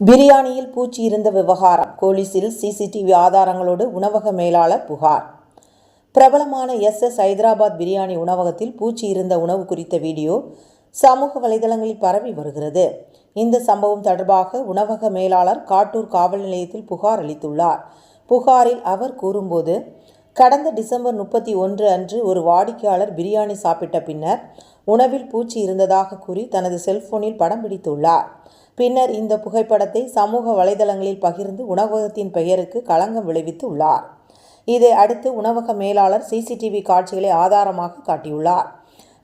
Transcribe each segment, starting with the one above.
பிரியாணியில் பூச்சி இருந்த விவகாரம் போலீசில் சிசிடிவி ஆதாரங்களோடு உணவக மேலாளர் புகார். பிரபலமான எஸ். எஸ். ஹைதராபாத் பிரியாணி உணவகத்தில் பூச்சி இருந்த உணவு குறித்த வீடியோ சமூக வலைதளங்களில் பரவி வருகிறது. இந்த சம்பவம் தொடர்பாக உணவக மேலாளர் காட்டூர் காவல் நிலையத்தில் புகார் அளித்துள்ளார். புகாரில் அவர் கூறும்போது கடந்த டிசம்பர் முப்பத்தி ஒன்று அன்று ஒரு வாடிக்கையாளர் பிரியாணி சாப்பிட்ட பின்னர் உணவில் பூச்சி இருந்ததாக கூறி தனது செல்போனில் படம் பிடித்துள்ளார். பின்னர் இந்த புகைப்படத்தை சமூக வலைதளங்களில் பகிர்ந்து உணவகத்தின் பெயருக்கு களங்கம் விளைவித்து உள்ளார். இதை அடுத்து உணவக மேலாளர் சிசிடிவி காட்சிகளை ஆதாரமாக காட்டியுள்ளார்.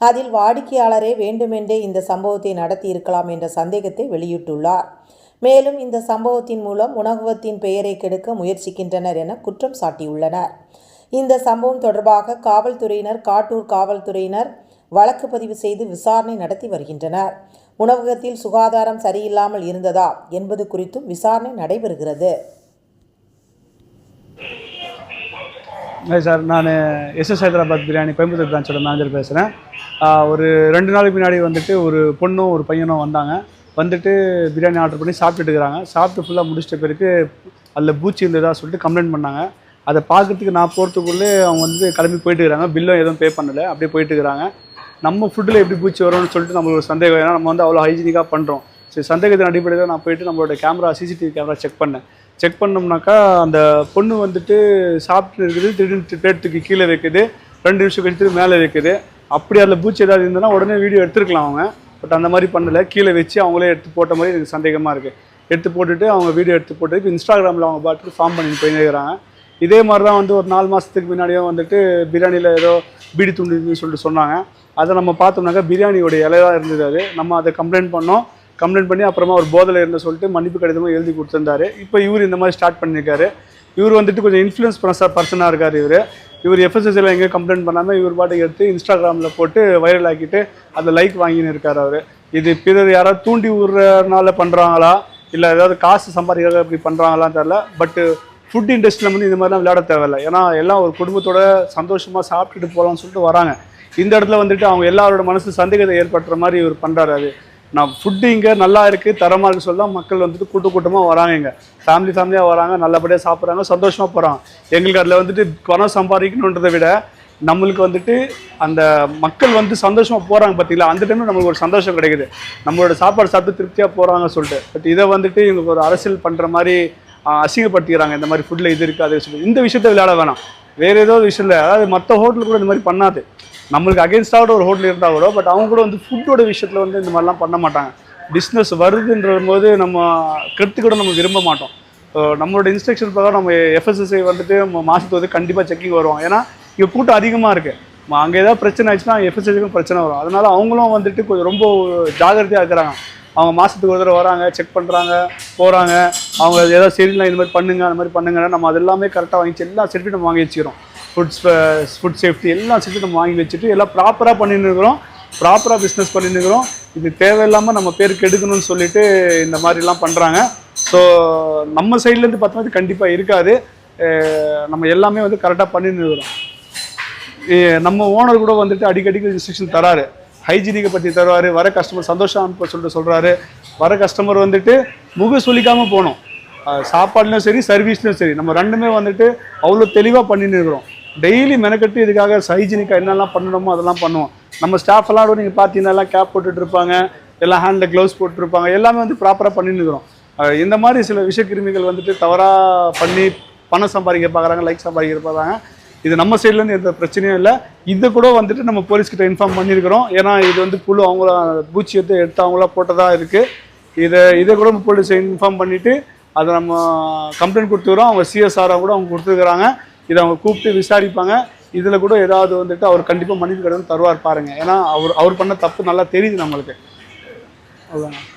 அதில் வாடிக்கையாளரே வேண்டுமென்றே இந்த சம்பவத்தை நடத்தியிருக்கலாம் என்ற சந்தேகத்தை வெளியிட்டுள்ளார். மேலும் இந்த சம்பவத்தின் மூலம் உணவகத்தின் பெயரை கெடுக்க முயற்சிக்கின்றனர் என குற்றம் சாட்டியுள்ளனர். இந்த சம்பவம் தொடர்பாக காவல்துறையினர் காட்டூர் காவல்துறையினர் வழக்கு பதிவு செய்து விசாரணை நடத்தி வருகின்றனர். உணவகத்தில் சுகாதாரம் சரியில்லாமல் இருந்ததா என்பது குறித்தும் விசாரணை நடைபெறுகிறது. சார் நான் எஸ்எஸ் ஹைதராபாத் பிரியாணி கோயம்புத்தூர் பிரான்ச்சோட மேனேஜர் பேசுகிறேன் ஒரு ரெண்டு நாளுக்கு முன்னாடி வந்துட்டு ஒரு பொண்ணும் ஒரு பையனும் வந்தாங்க. வந்துட்டு பிரியாணி ஆர்டர் பண்ணி சாப்பிட்டுட்டு இருக்கிறாங்க. சாப்பிட்டு ஃபுல்லாக முடிச்சிட்ட பிறகு அதில் பூச்சி இருந்ததா சொல்லிட்டு கம்ப்ளைண்ட் பண்ணாங்க. அதை பார்க்கறதுக்கு நான் போகிறதுக்குள்ளே அவங்க வந்து கிளம்பி போயிட்டு இருக்கிறாங்க பில்லும் எதுவும் பே பண்ணலை. அப்படியே போயிட்டு இருக்கிறாங்க நம்ம ஃபுட்டில் எப்படி பூச்சி வரும்னு சொல்லிட்டு நம்மளுக்கு ஒரு சந்தேகம். ஏன்னா நம்ம வந்து அவ்வளோ ஹைஜீனிக்காக பண்ணுறோம் சரி சந்தேகத்தின் அடிப்படையில் நான் போயிட்டு நம்மளோட கேமரா சிசிடிவி கேமரா செக் பண்ணேன். செக் பண்ணோம்னாக்கா அந்த பொண்ணு வந்துட்டு சாப்பிட்டு இருக்குது. திடீர்னு பிளேட்டுக்கு கீழே வைக்குது. ரெண்டு நிமிஷம் கழித்து மேலே வைக்குது. அப்படி அதில் பூச்சி ஏதாவது இருந்ததுன்னா உடனே வீடியோ எடுத்துருக்கலாம் அவங்க. பட் அந்த மாதிரி பண்ணலை. கீழே வச்சு அவங்களே எடுத்து போட்ட மாதிரி எனக்கு சந்தேகமாக இருக்குது எடுத்து போட்டுட்டு அவங்க வீடியோ எடுத்து போட்டு இப்போ இன்ஸ்டாகிராமில் அவங்க பாட்டுக்கு ஃபார்ம் பண்ணி போயிருக்கிறாங்க இதே மாதிரி தான் வந்து ஒரு நாலு மாதத்துக்கு முன்னாடியே வந்துட்டு பிரியாணியில் ஏதோ பீடி துண்டுன்னு சொல்லிட்டு சொன்னாங்க. அதை நம்ம பார்த்தோம்னாக்கா பிரியாணியோட இலையாக இருந்தது அது. நம்ம அதை கம்ப்ளைண்ட் பண்ணோம். கம்ப்ளைண்ட் பண்ணி அப்புறமா ஒரு போதையில் இருந்து சொல்லிட்டு மன்னிப்பு கடிதமாக எழுதி கொடுத்துருந்தாரு. இப்போ இவர் இந்த மாதிரி ஸ்டார்ட் பண்ணியிருக்காரு. இவர் வந்துட்டு கொஞ்சம் இன்ஃப்ளூயன்ஸ் பண்ண பர்சனாக இருக்கார் இவர். இவர் எஃப்எஸ்எஸ்சியில் எங்கேயும் கம்ப்ளைண்ட் பண்ணாமல் இவர் பாட்டுக்கு எடுத்து இன்ஸ்டாகிராமில் போட்டு வைரல் ஆக்கிட்டு அதில் லைக் வாங்கின்னு இருக்கார் அவர். இது பிறர் யாராவது தூண்டி விடுறதுனால பண்ணுறாங்களா இல்லை ஏதாவது காசு சம்பாதிக்கிறாங்க இப்படி பண்ணுறாங்களான்னு தெரில பட்டு ஃபுட் இண்டஸ்ட்ரியில் வந்து இந்த மாதிரிலாம் விளையாட தேவையில்லை. ஏன்னா எல்லாம் ஒரு குடும்பத்தோட சந்தோஷமாக சாப்பிட்டுட்டு போகலாம்னு சொல்லிட்டு வராங்க. இந்த இடத்துல வந்துட்டு அவங்க எல்லாரோட மனசு சந்தேகத்தை ஏற்படுற மாதிரி இவர் பண்ணுறாரு அது. நான் ஃபுட்டு இங்கே நல்லா இருக்குது தரமாக இருக்குது சொல்ல மக்கள் வந்துட்டு கூட்ட கூட்டமாக வராங்க இங்கே. ஃபேமிலி ஃபேமிலியாக வராங்க நல்லபடியாக சாப்பிட்றாங்க சந்தோஷமாக போகிறாங்க எங்களுக்கு அதில் வந்துட்டு பணம் சம்பாதிக்கணுன்றதை விட நம்மளுக்கு வந்துட்டு அந்த மக்கள் வந்து சந்தோஷமாக போகிறாங்க பார்த்தீங்களா அந்த டைமில் நம்மளுக்கு ஒரு சந்தோஷம் கிடைக்குது. நம்மளோட சாப்பாடு சாப்பிட்டு திருப்தியாக போகிறாங்க சொல்லிட்டு. பட் இதை வந்துட்டு இவங்களுக்கு ஒரு அரசியல் பண்ணுற மாதிரி அசிங்கப்படுத்திக்கிறாங்க. இந்த மாதிரி ஃபுட்டில் இது இருக்காது சொல்லி. இந்த விஷயத்த விளையாட வேணாம். வேறு ஏதோ ஒரு விஷயம் இல்லை. அதாவது மற்ற ஹோட்டல் கூட இந்த மாதிரி பண்ணாது. நம்மளுக்கு அகேன்ஸ்டாக ஒரு ஹோட்டல் இருந்தால் கூட பட் அவங்க கூட வந்து ஃபுட்டோட விஷயத்தில் வந்து இந்த மாதிரிலாம் பண்ண மாட்டாங்க. பிஸ்னஸ் வருதுன்ற போது நம்ம கெடுத்து நம்ம விரும்ப மாட்டோம். நம்மளோட இன்ஸ்ட்ரக்ஷன் பிரகாரம் நம்ம எஃப்எஸ்எஸ்ஐ வந்துட்டு நம்ம மாதத்துக்கு வந்து கண்டிப்பாக செக்கிங் வருவாங்க. ஏன்னா இங்கே கூட்டம் அதிகமாக இருக்குது அங்கே ஏதாவது பிரச்சனை ஆச்சுன்னா எஃப்எஸ்எஸ்ஐக்கும் பிரச்சனை வரும். அதனால் அவங்களும் வந்துட்டு கொஞ்சம் ரொம்ப ஜாகிரதையாக இருக்கிறாங்க. அவங்க மாதத்துக்கு ஒரு தடவை வராங்க செக் பண்ணுறாங்க போகிறாங்க அவங்க ஏதாவது சரியில்லை இந்த மாதிரி பண்ணுங்க அந்த மாதிரி பண்ணுங்க நம்ம அது எல்லாமே கரெக்டாக வாங்கிச்சு. எல்லா சர்டிஃபிகேட் நம்ம வாங்கி வச்சுக்கிறோம். ஃபுட் ஃபுட் சேஃப்டி எல்லா சர்டிஃபிகேட் நம்ம வாங்கி வச்சுட்டு எல்லாம் ப்ராப்பராக பண்ணின்னு இருக்கிறோம். ப்ராப்பராக பிஸ்னஸ் பண்ணின்னு இருக்கிறோம். இது தேவையில்லாமல் நம்ம பேருக்கு எடுக்கணும்னு சொல்லிட்டு இந்த மாதிரிலாம் பண்ணுறாங்க ஸோ நம்ம சைட்லேருந்து பார்த்தோம்னா கண்டிப்பாக இருக்காது. நம்ம எல்லாமே வந்து கரெக்டாக பண்ணின்னு இருக்கிறோம். நம்ம ஓனர் கூட வந்துட்டு அடிக்கடிக்கு இன்ஸ்ட்ரக்ஷன் தராரு. ஹைஜீனிக்கை பற்றி தருவார் வர கஸ்டமர் சந்தோஷம் அனுப்ப சொல்லிட்டு சொல்கிறாரு வர கஸ்டமர் வந்துட்டு முக சொல்லிக்காமல் போகணும். சாப்பாடுலையும் சரி சர்வீஸ்லையும் சரி. நம்ம ரெண்டுமே வந்துட்டு அவ்வளோ தெளிவாக பண்ணின்னு இருக்கிறோம். டெய்லி மெனக்கட்டு இதுக்காக ஹைஜீனிக்காக என்னெல்லாம் பண்ணணுமோ அதெல்லாம் பண்ணுவோம். நம்ம ஸ்டாஃப் எல்லாம் கூட நீங்கள் பார்த்தீங்கன்னா எல்லாம் கேப் போட்டுட்டு இருப்பாங்க. எல்லாம் ஹேண்டில் க்ளவுஸ் போட்டுருப்பாங்க எல்லாமே வந்து ப்ராப்பராக பண்ணின்னு இருக்கிறோம். இந்த மாதிரி சில விஷக்கிருமிகள் வந்துட்டு தவறாக பண்ணி பணம் சம்பாதிக்க பார்க்குறாங்க லைக் சம்பாதிக்க பார்க்குறாங்க இது நம்ம சைட்லேருந்து எந்த பிரச்சனையும் இல்லை. இதை கூட வந்துட்டு நம்ம போலீஸ்கிட்ட இன்ஃபார்ம் பண்ணியிருக்கிறோம் ஏன்னா இது வந்து புழு அவங்கள பூச்சி எடுத்து எடுத்து அவங்களா போட்டதாக இருக்குது இதை இதை கூட நம்ம போலீஸை இன்ஃபார்ம் பண்ணிவிட்டு அதை நம்ம கம்ப்ளைண்ட் கொடுத்துக்கிறோம் அவங்க சிஎஸ்ஆராக கூட அவங்க கொடுத்துருக்குறாங்க. இதை அவங்க கூப்பிட்டு விசாரிப்பாங்க. இதில் கூட ஏதாவது வந்துட்டு அவர் கண்டிப்பாக மன்னிப்பு கடன் தருவார் பாருங்கள் ஏன்னா அவர் அவர் பண்ண தப்பு நல்லா தெரியுது நம்மளுக்கு. அவ்வளோதான்